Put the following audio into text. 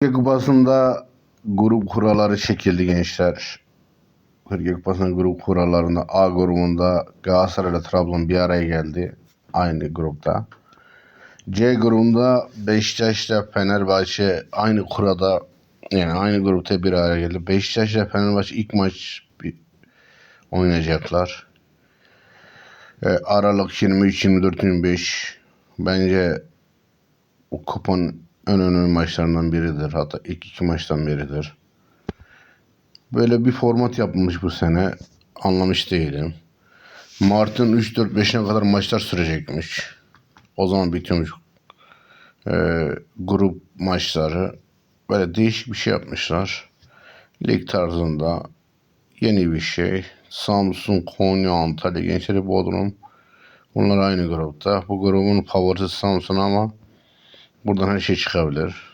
Türkiye Kupası'nda grup kuralları çekildi gençler. Türkiye Kupası'nın grup kurallarında A grubunda Galatasaray ile Trabzon bir araya geldi. Aynı grupta. C grubunda Beşiktaş ile Fenerbahçe aynı kurada yani aynı grupta bir araya geldi. Beşiktaş ile Fenerbahçe ilk maç oynayacaklar. E, Aralık 23, 24, 25 bence o kupanın en önemli maçlarından biridir. Hatta ilk iki maçtan biridir. Böyle bir format yapılmış bu sene. Anlamış değilim. Mart'ın 3, 4, 5'ine kadar maçlar sürecekmiş. O zaman bitiyormuş. Ee, grup maçları. Böyle değişik bir şey yapmışlar. Lig tarzında yeni bir şey. Samsun, Konya, Antalya, Gençleri Bodrum. Bunlar aynı grupta. Bu grubun favorisi Samsun ama buradan her şey çıkabilir.